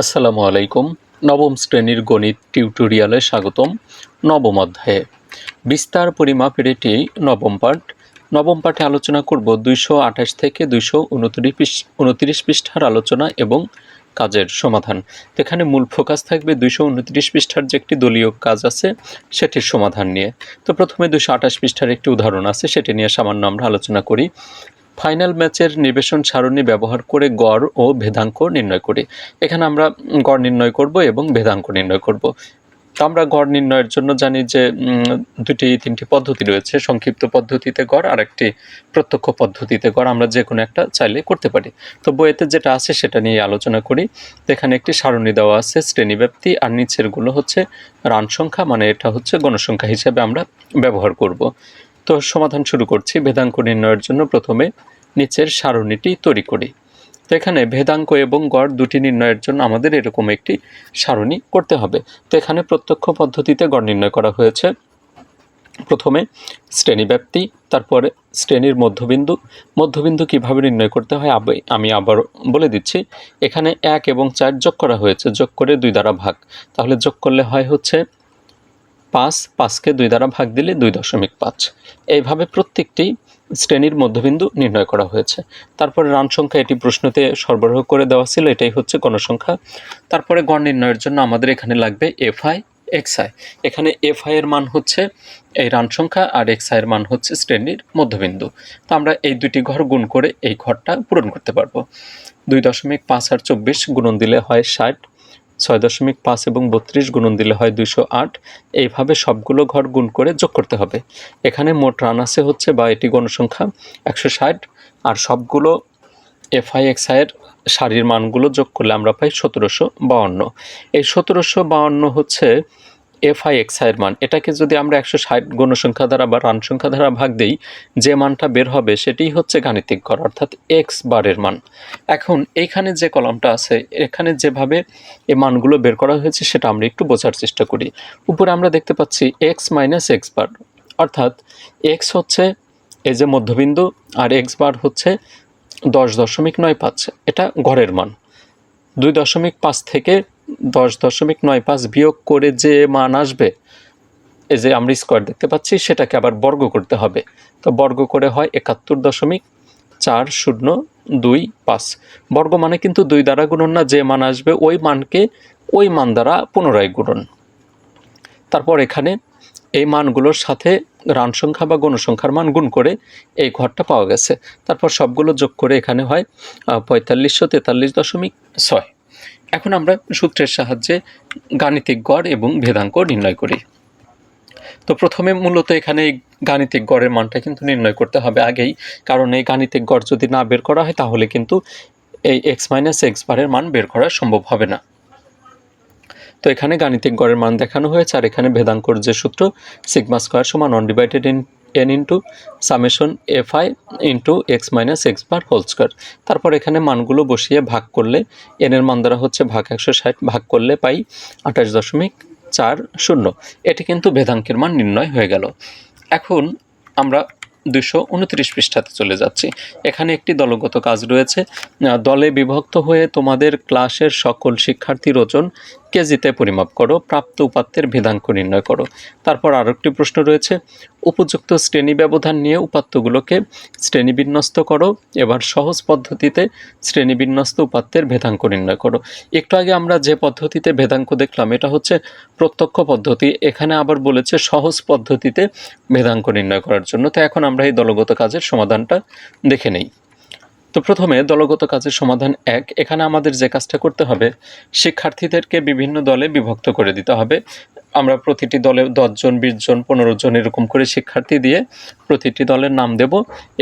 আসসালামু আলাইকুম। নবম শ্রেণির গণিত টিউটোরিয়ালে স্বাগতম। নবম অধ্যায়ে। বিস্তার পরিমাপের এটি নবম পাঠ। নবম পাঠে আলোচনা করব দুইশো আঠাশ থেকে দুইশো উনত্রিশ উনত্রিশ পৃষ্ঠার আলোচনা এবং কাজের সমাধান। এখানে মূল ফোকাস থাকবে দুইশো উনত্রিশ পৃষ্ঠার যে একটি দলীয় কাজ আছে, সেটির সমাধান নিয়ে। তো প্রথমে দুশো আঠাশ পৃষ্ঠার একটি উদাহরণ আছে, সেটি নিয়ে সামান্য আমরা আলোচনা করি। ফাইনাল ম্যাচের নিবেশন সারণী ব্যবহার করে গড় ও ভেদাঙ্ক নির্ণয় করি। এখানে আমরা গড় নির্ণয় করব এবং ভেদাঙ্ক নির্ণয় করব। তো আমরা গড় নির্ণয়ের জন্য জানি যে দুটি, তিনটি পদ্ধতি রয়েছে। সংক্ষিপ্ত পদ্ধতিতে গড় আর একটি প্রত্যক্ষ পদ্ধতিতে গড় আমরা যে কোনো একটা চাইলে করতে পারি। তো বইয়েতে যেটা আছে সেটা নিয়ে আলোচনা করি। এখানে একটি সারণী দেওয়া আছে, শ্রেণীব্যাপ্তি, আর নিচেরগুলো হচ্ছে রান সংখ্যা মানে এটা হচ্ছে গণসংখ্যা হিসেবে আমরা ব্যবহার করব। তো সমাধান শুরু করছি ভেদাঙ্ক নির্ণয়ের জন্য। প্রথমে নিচের সারণীটি তৈরি করি। তো এখানে ভেদাঙ্ক এবং গড় দুটি নির্ণয়ের জন্য আমাদের এরকম একটি সারণী করতে হবে। তো এখানে প্রত্যক্ষ পদ্ধতিতে গড় নির্ণয় করা হয়েছে। প্রথমে শ্রেণীব্যাপ্তি, তারপরে শ্রেণির মধ্যবিন্দু। মধ্যবিন্দু কীভাবে নির্ণয় করতে হয় আমি আবার বলে দিচ্ছি। এখানে এক এবং চার যোগ করা হয়েছে, যোগ করে দুই দ্বারা ভাগ। তাহলে যোগ করলে হয় হচ্ছে পাঁচ, পাঁচকে দুই দ্বারা ভাগ দিলে দুই দশমিক পাঁচ। এইভাবে প্রত্যেকটি শ্রেণির মধ্যবিন্দু নির্ণয় করা হয়েছে। তারপরে রান সংখ্যা এটি প্রশ্নতে সরবরাহ করে দেওয়া ছিল, এটাই হচ্ছে গণসংখ্যা। তারপরে গণ নির্ণয়ের জন্য আমাদের এখানে লাগবে এফ আই এক্স আই এখানে এফ আই এর মান হচ্ছে এই রান সংখ্যা আর এক্স আই এর মান হচ্ছে শ্রেণির মধ্যবিন্দু। তো আমরা এই দুটি ঘর গুণ করে এই ঘরটা পূরণ করতে পারব। দুই দশমিক পাঁচ আর চব্বিশ গুণন দিলে হয় ষাট ছয় দশমিক পাঁচ এবং বত্রিশ গুণন দিলে হয় দুইশো আট। এইভাবে সবগুলো ঘর গুণ করে যোগ করতে হবে। এখানে মোট রান আছে হচ্ছে বা এটি গণসংখ্যা একশো ষাট। আর সবগুলো এফআই এক্সআইয়ের সারির মানগুলো যোগ করলে আমরা পাই সতেরোশো বাউন্ন। এই সতেরোশো বাউন্ন হচ্ছে এফআই এক্সআইয়ের মান। এটাকে যদি আমরা একশো ষাট গণসংখ্যা দ্বারা বা রান সংখ্যা দ্বারা ভাগ দিই, যে মানটা বের হবে সেটিই হচ্ছে গাণিতিক গড়, অর্থাৎ এক্স বারের মান। এখন এইখানে যে কলমটা আছে, এখানে যেভাবে এই মানগুলো বের করা হয়েছে সেটা আমরা একটু বোঝার চেষ্টা করি। উপরে আমরা দেখতে পাচ্ছি এক্স মাইনাস এক্স বার, অর্থাৎ এক্স হচ্ছে এই যে মধ্যবিন্দু আর এক্স বার হচ্ছে দশ দশমিক নয় পাঁচ, এটা ঘরের মান। দুই দশমিক পাঁচ থেকে দশ দশমিক নয় পাঁচ বিয়োগ করে যে মান আসবে, এই যে আমরা স্কোয়ার দেখতে পাচ্ছি, সেটাকে আবার বর্গ করতে হবে। তো বর্গ করে হয় একাত্তর দশমিক চার শূন্য দুই পাঁচ। বর্গ মানে কিন্তু দুই দ্বারা গুণন না, যে মান আসবে ওই মানকে ওই মান দ্বারা পুনরায় গুণন। তারপর এখানে এই মানগুলোর সাথে রান সংখ্যা বা গণসংখ্যার মান গুণ করে এই ঘরটা পাওয়া গেছে। তারপর সবগুলো যোগ করে এখানে হয় পঁয়তাল্লিশশো তেতাল্লিশ দশমিক ছয়। এখন আমরা সূত্রের সাহায্যে গাণিতিক গড় এবং ভেদাঙ্ক নির্ণয় করি। তো প্রথমে মূলত এখানে গাণিতিক গড়ের মানটা কিন্তু নির্ণয় করতে হবে আগেই, কারণ এই গাণিতিক গড় যদি না বের করা হয় তাহলে কিন্তু এই এক্স মাইনাস এক্স বারের মান বের করা সম্ভব হবে না। তো এখানে গাণিতিক গড়ের মান দেখানো হয়েছে, আর এখানে ভেদাঙ্কর যে সূত্র সিগমা স্কোয়ার সমান on divided in N into summation F I into X minus X bar whole square তারপর এখানে মানগুলো বসিয়ে ভাগ করলে এন এর মান দ্বারা হচ্ছে ভাগ একশো ষাট, ভাগ করলে পাই আঠাশ দশমিক চার শূন্য। এটি কিন্তু ভেদাঙ্কের মান নির্ণয় হয়ে গেল। এখন আমরা দুশো উনত্রিশ পৃষ্ঠাতে চলে যাচ্ছি। এখানে একটি দলগত কাজ রয়েছে। দলে বিভক্ত হয়ে তোমাদের ক্লাসের সকল শিক্ষার্থীর ওজন কেজিতে পরিমাপ করো, প্রাপ্ত উপাত্তের ভেদাঙ্ক নির্ণয় করো। তারপর আরও একটি প্রশ্ন রয়েছে, উপযুক্ত শ্রেণি ব্যবধান নিয়ে উপাত্তগুলোকে শ্রেণীবিন্যস্ত করো, এবার সহজ পদ্ধতিতে শ্রেণীবিন্যস্ত উপাত্তের ভেদাঙ্ক নির্ণয় করো। একটু আগে আমরা যে পদ্ধতিতে ভেদাঙ্ক দেখলাম, এটা হচ্ছে প্রত্যক্ষ পদ্ধতি, এখানে আবার বলেছে সহজ পদ্ধতিতে ভেদাঙ্ক নির্ণয় করার জন্য। তো এখন আমরা এই দলগত কাজের সমাধানটা দেখে নেই। তো প্রথমে দলগত কাজের সমাধান এক। এখানে আমাদের যে কাজটা করতে হবে, শিক্ষার্থীদেরকে বিভিন্ন দলে বিভক্ত করে দিতে হবে। আমরা প্রতিটি দলে দশজন বিশ জন, পনেরো জন এরকম করে শিক্ষার্থী দিয়ে প্রতিটি দলের নাম দেব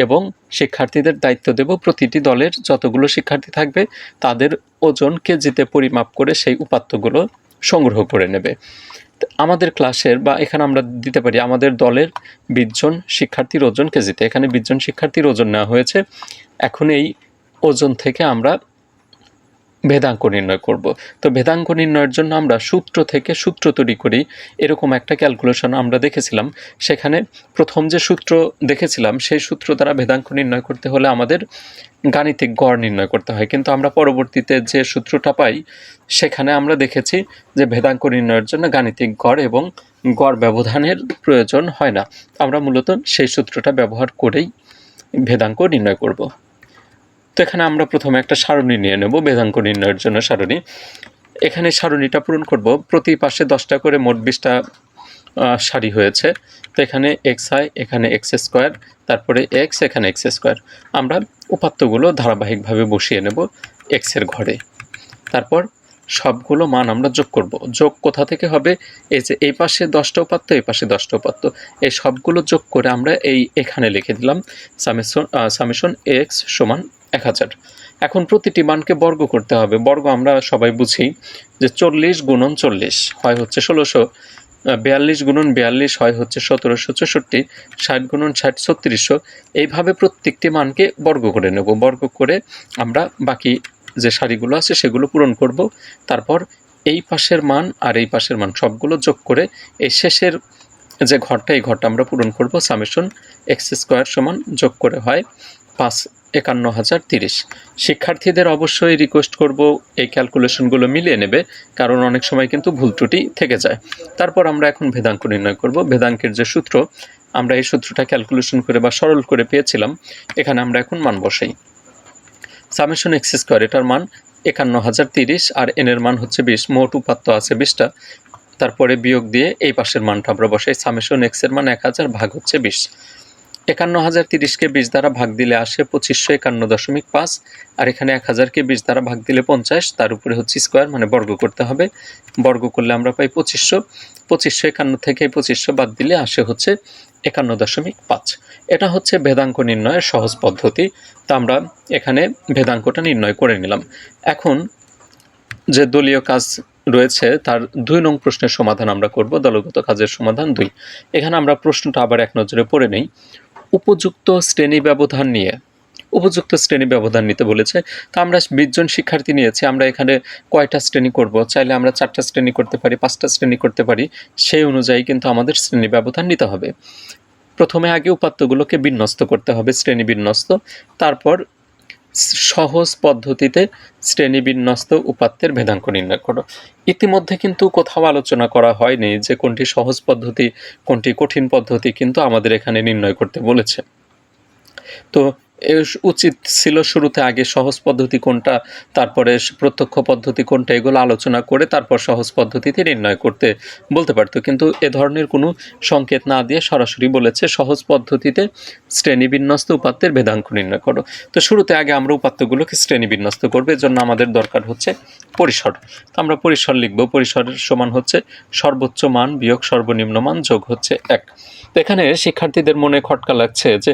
এবং শিক্ষার্থীদের দায়িত্ব দেব। প্রতিটি দলের যতগুলো শিক্ষার্থী থাকবে, তাদের ওজন কেজিতে পরিমাপ করে সেই উপাত্তগুলো সংগ্রহ করে নেবে। আমাদের ক্লাসের বা এখানে আমরা দিতে পারি আমাদের দলের বিশজন শিক্ষার্থীর ওজন কেজিতে। এখানে বিশজন শিক্ষার্থীর ওজন নেওয়া হয়েছে। এখন এই ওজন থেকে আমরা ভেদাঙ্ক নির্ণয় করব। তো ভেদাঙ্ক নির্ণয়ের জন্য আমরা সূত্র থেকে সূত্র তৈরি করি। এরকম একটা ক্যালকুলেশন আমরা দেখেছিলাম। সেখানে প্রথম যে সূত্র দেখেছিলাম, সেই সূত্র দ্বারা ভেদাঙ্ক নির্ণয় করতে হলে আমাদের গাণিতিক গড় নির্ণয় করতে হয়। কিন্তু আমরা পরবর্তীতে যে সূত্রটা পাই, সেখানে আমরা দেখেছি যে ভেদাঙ্ক নির্ণয়ের জন্য গাণিতিক গড় এবং গড় ব্যবধানের প্রয়োজন হয় না। আমরা মূলত সেই সূত্রটা ব্যবহার করেই ভেদাঙ্ক নির্ণয় করব। তো এখানে আমরা প্রথমে একটা সারণী নিয়ে নেব, বেদাঙ্ক নির্ণয়ের জন্য সারণী। এখানে সারণীটা পূরণ করব। প্রতি পাশে দশটা করে মোট বিশটা সারি হয়েছে। তো এখানে এক্স আই এখানে এক্স স্কোয়ার তারপরে এক্স এখানে এক্স স্কোয়ার আমরা উপাত্তগুলো ধারাবাহিকভাবে বসিয়ে নেব এক্সের ঘরে। তারপর সবগুলো মান আমরা যোগ করব। যোগ কোথা থেকে হবে? এই যে এই পাশে দশটা উপাত্ত, এই পাশে দশটা উপাত্ত। এই সবগুলো যোগ করে আমরা এই এখানে লিখে দিলাম। সামেশন সামেশন এক্স সমান এক হাজার। এখন প্রতিটি মানকে বর্গ করতে হবে। বর্গ আমরা সবাই বুঝি যে চল্লিশ গুণন চল্লিশ হয় হচ্ছে ষোলোশো বিয়াল্লিশ গুণন বিয়াল্লিশ হয় হচ্ছে সতেরোশো চৌষট্টি, ষাট গুণন ষাট ছত্রিশশো। এইভাবে প্রত্যেকটি মানকে বর্গ করে নেব। বর্গ করে আমরা বাকি যে সারিগুলো আছে সেগুলো পূরণ করব। তারপর এই পাশের মান আর এই পাশের মান সবগুলো যোগ করে এই শেষের যে ঘরটা, এই ঘরটা আমরা পূরণ করব। সামেশন এক্স স্কোয়ার সমান যোগ করে হয় পাঁচ একান্ন হাজার তিরিশ। শিক্ষার্থীদের অবশ্যই রিকোয়েস্ট করব, এই ক্যালকুলেশনগুলো মিলিয়ে নেবে, কারণ অনেক সময় কিন্তু ভুল ত্রুটি থেকে যায়। তারপর আমরা এখন ভেদাঙ্ক নির্ণয় করব। ভেদাঙ্কের যে সূত্র, আমরা এই সূত্রটা ক্যালকুলেশন করে বা সরল করে পেয়েছিলাম, এখানে আমরা এখন মান বসাই। সামেশন এক্স স্কোয়ার এটার মান একান্ন হাজার তিরিশ, আর এনের মান হচ্ছে বিশ, মোট উপাত্ত আছে বিশটা। তারপরে বিয়োগ দিয়ে এই পাশের মানটা আমরা বসাই সামেশন এক্সের মান এক হাজার ভাগ হচ্ছে বিশ। একান্ন হাজার তিরিশকে বিশ দ্বারা ভাগ দিলে আসে পঁচিশশো একান্ন দশমিক পাঁচ, আর এখানে এক হাজারকে বিশ দ্বারা ভাগ দিলে পঞ্চাশ, তার উপরে হচ্ছে স্কোয়ার মানে বর্গ করতে হবে। বর্গ করলে আমরা পাই পঁচিশশো পঁচিশশো একান্ন থেকে পঁচিশশো বাদ দিলে আসে হচ্ছে একান্ন দশমিক পাঁচ। এটা হচ্ছে ভেদাঙ্ক নির্ণয়ের সহজ পদ্ধতি। তা আমরা এখানে ভেদাঙ্কটা নির্ণয় করে নিলাম। এখন যে দলীয় কাজ রয়েছে, তার দুই নং প্রশ্নের সমাধান আমরা করব, দলগত কাজের সমাধান দুই। এখানে আমরা প্রশ্নটা আবার এক নজরে পড়ে নেই। উপযুক্ত শ্রেণি ব্যবধান নিয়ে, উপযুক্ত শ্রেণি ব্যবধান নিতে বলেছে। তো আমরা বিশজন শিক্ষার্থী নিয়েছি, আমরা এখানে কয়টা শ্রেণি করব? চাইলে আমরা চারটা শ্রেণি করতে পারি, পাঁচটা শ্রেণি করতে পারি, সেই অনুযায়ী কিন্তু আমাদের শ্রেণি ব্যবধান নিতে হবে। প্রথমে আগে উপাত্তগুলোকে বিন্যস্ত করতে হবে, শ্রেণি বিন্যস্ত। তারপর সহজ পদ্ধতিতে শ্রেণি বিন্যস্ত উপাত্তের ভেদাঙ্ক নির্ণয় করো। ইতিমধ্যে কিন্তু কোথাও আলোচনা করা হয়নি যে কোনটি সহজ পদ্ধতি, কোনটি কঠিন পদ্ধতি কিন্তু আমাদের এখানে নির্ণয় করতে বলেছে। তো উচিত ছিল শুরুতে আগে সহজ পদ্ধতি কোনটা, তারপরে প্রত্যক্ষ পদ্ধতি কোনটা, এগুলো আলোচনা করে তারপর সহজ পদ্ধতিতে নির্ণয় করতে বলতে পারতো। কিন্তু এ ধরনের কোনো সংকেত না দিয়ে সরাসরি বলেছে, সহজ পদ্ধতিতে শ্রেণীবিন্যস্ত উপাত্তের ভেদাঙ্ক নির্ণয় করো। তো শুরুতে আগে আমরা উপাত্তগুলোকে শ্রেণীবিন্যস্ত করব, এর জন্য আমাদের দরকার হচ্ছে পরিসর। তো আমরা পরিসর লিখব পরিসরের সমান হচ্ছে সর্বোচ্চ মান বিয়োগ সর্বনিম্ন মান যোগ হচ্ছে এক। এখানে শিক্ষার্থীদের মনে খটকা লাগছে যে,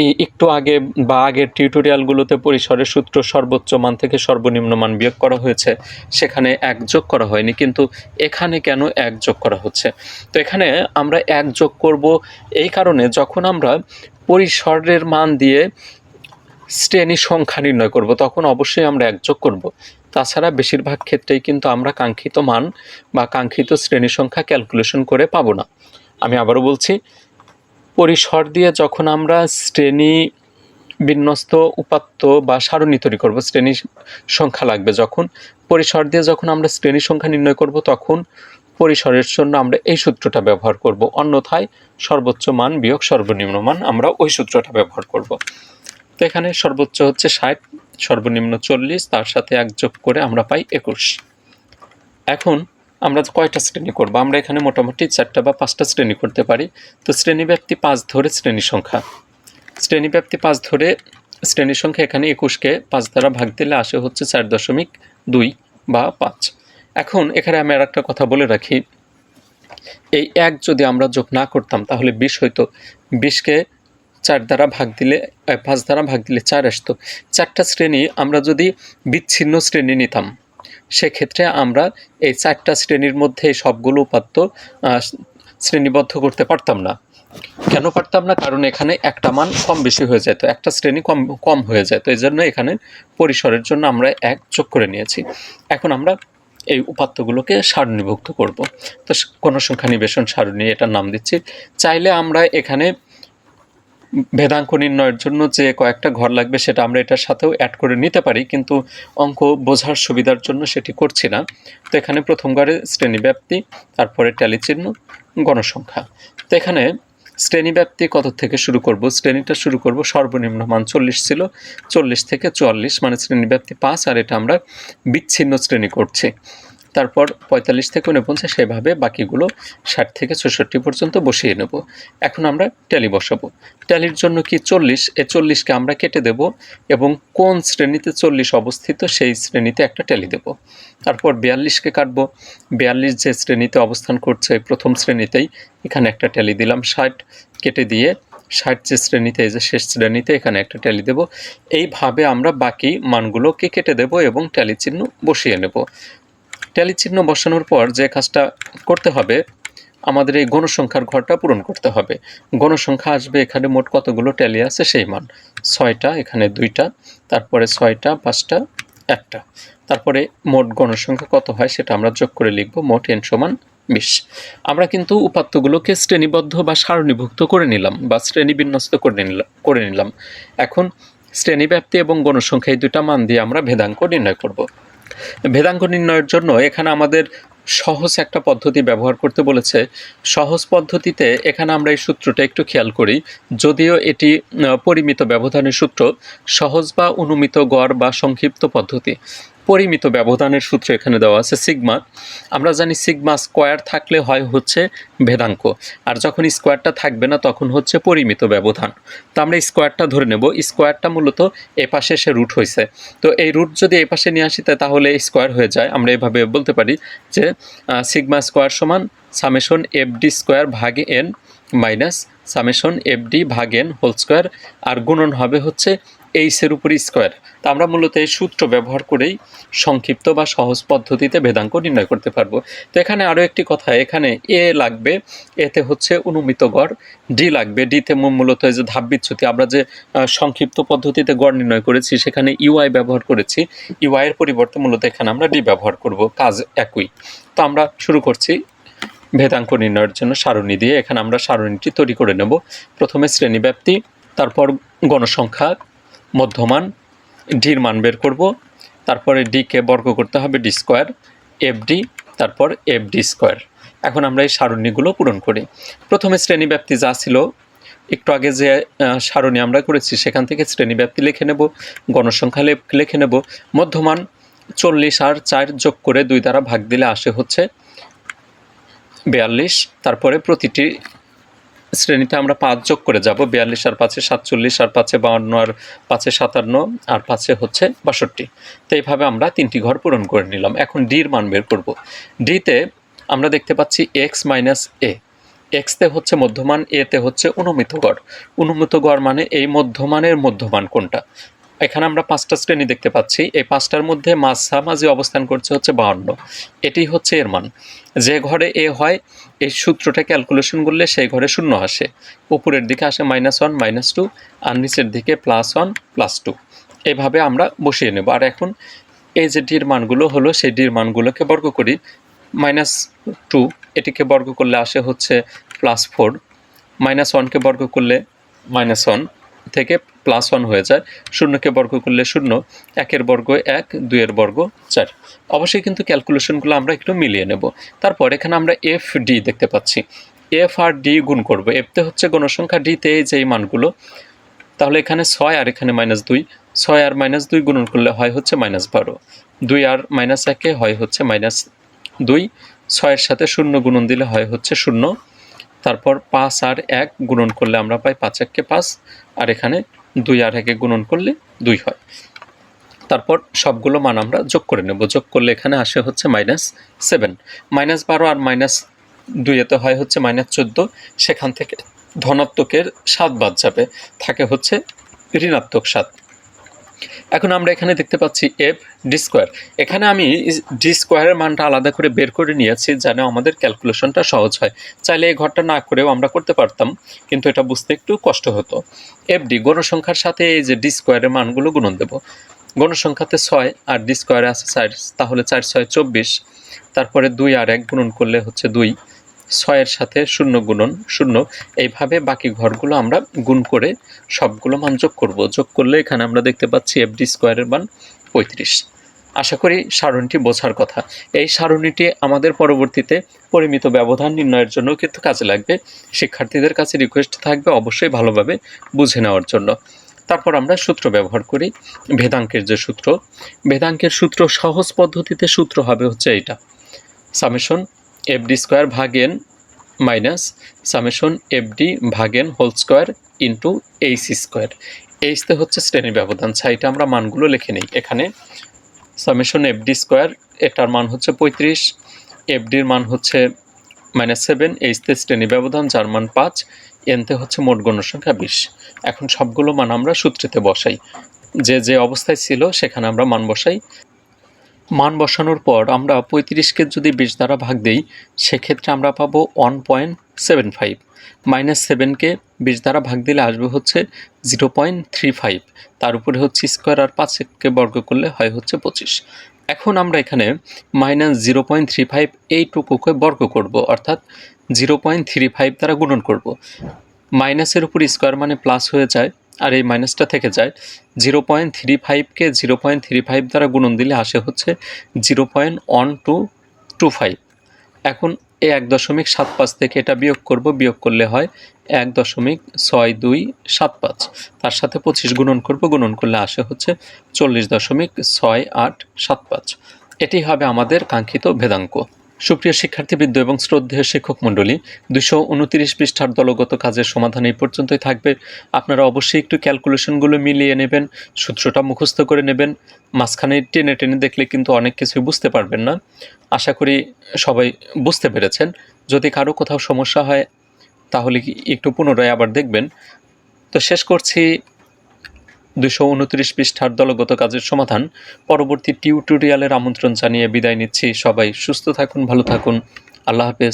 এই একটু আগে বা আগের টিউটোরিয়ালগুলোতে পরিসরের সূত্র সর্বোচ্চ মান থেকে সর্বনিম্ন মান বিয়োগ করা হয়েছে, সেখানে এক যোগ করা হয়নি, কিন্তু এখানে কেন এক যোগ করা হচ্ছে? তো এখানে আমরা এক যোগ করব এই কারণে যখন আমরা পরিসরের মান দিয়ে শ্রেণি সংখ্যা নির্ণয় করব, তখন অবশ্যই আমরা এক যোগ করব। তাছাড়া বেশিরভাগ ক্ষেত্রেই কিন্তু আমরা কাঙ্ক্ষিত মান বা কাঙ্ক্ষিত শ্রেণি সংখ্যা ক্যালকুলেশন করে পাবো না। আমি আবারও বলছি, পরিসর দিয়ে যখন আমরা শ্রেণি বিন্যস্ত, উপাত্ত বা সারণী তৈরি করব। শ্রেণি সংখ্যা লাগবে যখন। পরিসর দিয়ে যখন আমরা শ্রেণি সংখ্যা নির্ণয় করব, তখন পরিসরের জন্য আমরা এই সূত্রটা ব্যবহার করব। অন্যথায় সর্বোচ্চ মান বিয়োগ সর্বনিম্ন মান আমরা ওই সূত্রটা ব্যবহার করব। তো এখানে সর্বোচ্চ হচ্ছে ষাট, সর্বনিম্ন চল্লিশ, তার সাথে এক যোগ করে আমরা পাই একুশ। এখন আমরা কয়টা শ্রেণি করব? আমরা এখানে মোটামুটি চারটা বা পাঁচটা শ্রেণি করতে পারি। তো শ্রেণি ব্যক্তি পাঁচ ধরে শ্রেণি সংখ্যা। শ্রেণীব্যাপ্তি পাঁচ ধরে শ্রেণির সংখ্যা এখানে একুশকে পাঁচ দ্বারা ভাগ দিলে আসে হচ্ছে চার দশমিক দুই বা পাঁচ। এখন এখানে আমি আর একটা কথা বলে রাখি। এই এক যদি আমরা যোগ না করতাম, তাহলে বিশ হইতো। বিশকে চার দ্বারা ভাগ দিলে পাঁচ দ্বারা ভাগ দিলে চার আসতো। চারটা শ্রেণি আমরা যদি বিচ্ছিন্ন শ্রেণি নিতাম, সেক্ষেত্রে আমরা এই চারটা শ্রেণির মধ্যে সবগুলো উপাত্ত শ্রেণীবদ্ধ করতে পারতাম না। কেন পারতাম না? কারণ এখানে একটা মান কম বেশি হয়ে যেত, একটা শ্রেণি কম কম হয়ে যেত। এই জন্য এখানে পরিসরের জন্য আমরা এক যোগ করে নিয়েছি। এখন আমরা এই উপাত্তগুলোকে সারণীভুক্ত করব। তো কোনো সংখ্যা নিবেশন সারণী এটার নাম দিচ্ছি। চাইলে আমরা এখানে ভেদাঙ্ক নির্ণয়ের জন্য যে কয়েকটা ঘর লাগবে সেটা আমরা এটার সাথেও অ্যাড করে নিতে পারি, কিন্তু অঙ্ক বোঝার সুবিধার জন্য সেটি করছি না। তো এখানে প্রথম ঘরে শ্রেণীব্যাপ্তি, তারপরে ট্যালি চিহ্ন গণসংখ্যা। তো এখানে শ্রেণীব্যাপ্তি কত থেকে শুরু করব? শ্রেণীটা শুরু করব, সর্বনিম্ন মান চল্লিশ ছিল, চল্লিশ থেকে চুয়াল্লিশ মানে শ্রেণীব্যাপ্তি পাঁচ, আর এটা আমরা বিচ্ছিন্ন শ্রেণি করছি। তারপর পঁয়তাল্লিশ থেকে উনপঞ্চাশ সেভাবে বাকিগুলো ষাট থেকে ছষট্টি পর্যন্ত বসিয়ে নেব। এখন আমরা ট্যালি বসাবো। ট্যালির জন্য কি চল্লিশ? এ চল্লিশকে আমরা কেটে দেব এবং কোন শ্রেণীতে চল্লিশ অবস্থিত সেই শ্রেণীতে একটা ট্যালি দেব। তারপর বিয়াল্লিশকে কাটবো। বিয়াল্লিশ যে শ্রেণীতে অবস্থান করছে, প্রথম শ্রেণীতেই এখানে একটা ট্যালি দিলাম ষাট। কেটে দিয়ে ষাট যে শ্রেণীতে, এই যে শেষ শ্রেণীতে এখানে একটা ট্যালি দেব। এইভাবে আমরা বাকি মানগুলোকে কেটে দেব এবং ট্যালি চিহ্ন বসিয়ে নেব। ট্যালি চিহ্ন বসানোর পর যে কাজটা করতে হবে, আমাদের এই গণসংখ্যার ঘরটা পূরণ করতে হবে। গণসংখ্যা আসবে এখানে মোট কতগুলো ট্যালি আছে সেই মান। ছয়টা, এখানে দুইটা, তারপরে ছয়টা, পাঁচটা, একটা। তারপরে মোট গণসংখ্যা কত হয় সেটা আমরা যোগ করে লিখব, মোট এন সমান বিশ। আমরা কিন্তু উপাত্তগুলোকে শ্রেণীবদ্ধ বা সারণীভুক্ত করে নিলাম বা শ্রেণীবিন্যস্ত করে নিলাম করে নিলাম। এখন শ্রেণীব্যাপ্তি এবং গণসংখ্যা এই দুটা মান দিয়ে আমরা ভেদাঙ্ক নির্ণয় করব। ভেদাঙ্ক নির্ণয়ের জন্য এখানে আমাদের সহজ একটা পদ্ধতি ব্যবহার করতে বলেছে। সহজ পদ্ধতিতে এখানে আমরা এই সূত্রটা একটু খেয়াল করি। যদিও এটি পরিমিত ব্যবধানের সূত্র, সহজ বা অনুমিত গড় বা সংক্ষিপ্ত পদ্ধতি। পরিমিত ব্যবধানের সূত্র এখানে দেওয়া আছে সিগমা আমরা জানি সিগমা স্কোয়ার থাকলে হয় হচ্ছে ভেদাঙ্ক। আর যখন স্কোয়ারটা থাকবে না, তখন হচ্ছে পরিমিত ব্যবধান। তো আমরা স্কোয়ারটা ধরে নেব। স্কোয়ারটা মূলত এ পাশে এসে রুট হয়েছে তো এই রুট যদি এই পাশে নিয়ে আসি, তা তাহলে স্কোয়ার হয়ে যায়। আমরা এভাবে বলতে পারি যে সিগমা স্কোয়ার সমান সামেশন এফ ডি স্কোয়ার ভাগে N minus summation F D ভাগ এন হোল স্কোয়ার আর গুণন হবে হচ্ছে এইসের উপর স্কোয়ার। তা আমরা মূলত এই সূত্র ব্যবহার করেই সংক্ষিপ্ত বা সহজ পদ্ধতিতে ভেদাঙ্ক নির্ণয় করতে পারব। তো এখানে আরও একটি কথা, এখানে এ লাগবে, এতে হচ্ছে অনুমিত গড়, ডি লাগবে। ডিতে মূলত যে ধাপ বিচ্যুতি, আমরা যে সংক্ষিপ্ত পদ্ধতিতে গড় নির্ণয় করেছি, সেখানে ইউআই ব্যবহার করেছি। ইউআই এর পরিবর্তে মূলত এখানে আমরা ডি ব্যবহার করব, কাজ একই। তো আমরা শুরু করছি ভেদাঙ্ক নির্ণয়ের জন্য সারণী দিয়ে। এখানে আমরা সারণীটি তৈরি করে নেব। প্রথমে শ্রেণীব্যাপ্তি, তারপর গণসংখ্যা মধ্যমান, ডির মান বের করব। তারপরে ডিকে বর্গ করতে হবে ডি স্কোয়ার, এফ ডি, তারপর এফ ডি স্কোয়ার। এখন আমরা এই সারণীগুলো পূরণ করি। প্রথমে শ্রেণি শ্রেণীব্যাপ্তি যা ছিল, একটু আগে যে সারণী আমরা করেছি, সেখান থেকে শ্রেণি শ্রেণীব্যাপ্তি লিখে নেব, গণসংখ্যা লিখে নেব। মধ্যমান চল্লিশ আর চার যোগ করে দুই দ্বারা ভাগ দিলে আসে হচ্ছে বিয়াল্লিশ। তারপরে প্রতিটি শ্রেণীতে আমরা পাঁচ যোগ করে যাব। বিয়াল্লিশ আর পাঁচে সাতচল্লিশ, আর পাঁচে বাউন্ন, আর পাঁচে সাতান্ন, আর পাঁচে হচ্ছে বাষট্টি। তো এইভাবে আমরা তিনটি ঘর পূরণ করে নিলাম। এখন ডির মান বের করব। ডিতে আমরা দেখতে পাচ্ছি এক্স মাইনাস এ এক্সতে হচ্ছে মধ্যমান এতে হচ্ছে অনুমিত গড়। অনুমিত গড় মানে এই মধ্যমানের মধ্যমান কোনটা? এখানে আমরা পাঁচটা শ্রেণি দেখতে পাচ্ছি। এই পাঁচটার মধ্যে মাঝামাঝি অবস্থান করছে হচ্ছে বাহান্ন। এটি হচ্ছে এর মান। যে ঘরে এ হয়, এই সূত্রটা ক্যালকুলেশন করলে সেই ঘরে শূন্য আসে। উপরের দিকে আসে মাইনাস ওয়ান মাইনাস টু আর নিচের দিকে প্লাস ওয়ান প্লাস টু এইভাবে আমরা বসিয়ে নেব। আর এখন এই যে ডির মানগুলো হলো, সেই ডির মানগুলোকে বর্গ করি। মাইনাস টু এটিকে বর্গ করলে আসে হচ্ছে প্লাস ফোর মাইনাস ওয়ানকে বর্গ করলে মাইনাস ওয়ান থেকে প্লাস ওয়ান হয়ে যায়। শূন্যকে বর্গ করলে শূন্য, একের বর্গ এক, দুইয়ের বর্গ চার। অবশ্যই কিন্তু ক্যালকুলেশনগুলো আমরা একটু মিলিয়ে নেব। তারপর এখানে আমরা এফ ডি দেখতে পাচ্ছি। এফ আর ডি গুণ করব। এফতে হচ্ছে গণসংখ্যা ডিতে যেই মানগুলো, তাহলে এখানে ছয় আর এখানে মাইনাস দুই। ছয় আর মাইনাস দুই গুণন করলে হয় হচ্ছে মাইনাস বারো। দুই আর মাইনাস একে হয় হচ্ছে মাইনাস দুই। ছয়ের সাথে শূন্য গুণন দিলে হয় হচ্ছে শূন্য। তারপর পাঁচ আর এক গুণন করলে আমরা পাই পাঁচ এককে পাঁচ, আর এখানে দুই আর একে গুণন করলে দুই হয়। তারপর সবগুলো মান আমরা যোগ করে নেব। যোগ করলে এখানে আসে হচ্ছে মাইনাস সেভেন মাইনাস বারো আর মাইনাস দুইয়েতে হয় হচ্ছে মাইনাস চোদ্দ। সেখান থেকে ধনাত্মকের সাত বাদ যাবে। থাকে হচ্ছে ঋণাত্মক সাত। এখন আমরা এখানে দেখতে পাচ্ছি এফ ডি স্কোয়ার এখানে আমি ডি স্কোয়ারের মানটা আলাদা করে বের করে নিয়েছি যেন আমাদের ক্যালকুলেশনটা সহজ হয়। চাইলে এই ঘরটা না করেও আমরা করতে পারতাম, কিন্তু এটা বুঝতে একটু কষ্ট হতো। এফ ডি গণসংখ্যার সাথে এই যে ডি স্কোয়ারের মানগুলো গুণন দেব। গণসংখ্যাতে ছয় আর ডি স্কোয়ারে আছে চার, তাহলে চার, ছয়, চব্বিশ। তারপরে দুই আর এক গুণন করলে হচ্ছে দুই। ছয়ের সাথে শূন্য গুণন শূন্য। এইভাবে বাকি ঘরগুলো আমরা গুণ করে সবগুলো মান যোগ করব। যোগ করলে এখানে আমরা দেখতে পাচ্ছি এফ ডি স্কোয়ারের মান পঁয়ত্রিশ। আশা করি সারণীটি বোঝার কথা। এই সারণীটি আমাদের পরবর্তীতে পরিমিত ব্যবধান নির্ণয়ের জন্য কিন্তু কাজে লাগবে। শিক্ষার্থীদের কাছে রিকোয়েস্ট থাকবে অবশ্যই ভালোভাবে বুঝে নেওয়ার জন্য। তারপর আমরা সূত্র ব্যবহার করি ভেদাঙ্কের যে সূত্র। ভেদাঙ্কের সূত্র সহজ পদ্ধতিতে সূত্র হবে হচ্ছে এইটা। সামেশন এফ ডি স্কোয়ার ভাগ N minus summation F D ভাগ N whole square into H square এইচতে হচ্ছে শ্রেণি ব্যবধান সাইটে আমরা মানগুলো লিখে নিই। এখানে সামেশন এফ ডি স্কোয়ার এটার মান হচ্ছে পঁয়ত্রিশ এফ ডির মান হচ্ছে মাইনাস সেভেন এইচতে শ্রেণি ব্যবধান, যার মান পাঁচ এনতে হচ্ছে মোট গণসংখ্যা বিশ। এখন সবগুলো মান আমরা সূত্রেতে বসাই। যে যে অবস্থায় ছিল, সেখানে আমরা মান বসাই। মান বসানোর পর আমরা পঁয়ত্রিশকে যদি বিশ দ্বারা ভাগ দিই, সেক্ষেত্রে আমরা পাবো one point seven five minus সেভেনকে বিশ দ্বারা ভাগ দিলে আসবে হচ্ছে জিরো পয়েন্ট থ্রি ফাইভ তার উপরে হচ্ছে স্কোয়ার আর পাঁচকে বর্গ করলে হয় হচ্ছে পঁচিশ। এখন আমরা এখানে minus zero point three five এইটুকুকে বর্গ করব, অর্থাৎ জিরো পয়েন্ট থ্রি ফাইভ দ্বারা গুণন করব। মাইনাসের উপর স্কোয়ার মানে প্লাস হয়ে যায় আর এই মাইনাসটা থেকে যায় জিরো পয়েন্ট থ্রি ফাইভকে জিরো পয়েন্ট থ্রি ফাইভ দ্বারা গুণন দিলে আসে হচ্ছে zero point one two two five এখন এই এক দশমিক সাত পাঁচ থেকে এটা বিয়োগ করব, বিয়োগ করলে হয় এক দশমিক ছয় দুই সাত পাঁচ। তার সাথে পঁচিশ গুণন করব, গুণন করলে আসে হচ্ছে চল্লিশ দশমিক ছয় আট সাত পাঁচ। এটি হবে আমাদের কাঙ্ক্ষিত ভেদাঙ্ক। সুপ্রিয় শিক্ষার্থীবৃন্দ এবং শ্রদ্ধেয় শিক্ষক মণ্ডলী দুশো উনতিরিশ পৃষ্ঠার দলগত কাজের সমাধান এই পর্যন্তই থাকবে। আপনারা অবশ্যই একটু ক্যালকুলেশনগুলো মিলিয়ে নেবেন, সূত্রটা মুখস্থ করে নেবেন। মাঝখানে টেনে টেনে দেখলে কিন্তু অনেক কিছুই বুঝতে পারবেন না। আশা করি সবাই বুঝতে পেরেছেন। যদি কারও কোথাও সমস্যা হয়, তাহলে একটু পুনরায় আবার দেখবেন। তো শেষ করছি দুশো উনত্রিশ পৃষ্ঠার দলগত কাজের সমাধান। পরবর্তী টিউটোরিয়ালের আমন্ত্রণ জানিয়ে বিদায় নিচ্ছি। সবাই সুস্থ থাকুন, ভালো থাকুন। আল্লাহ হাফেজ।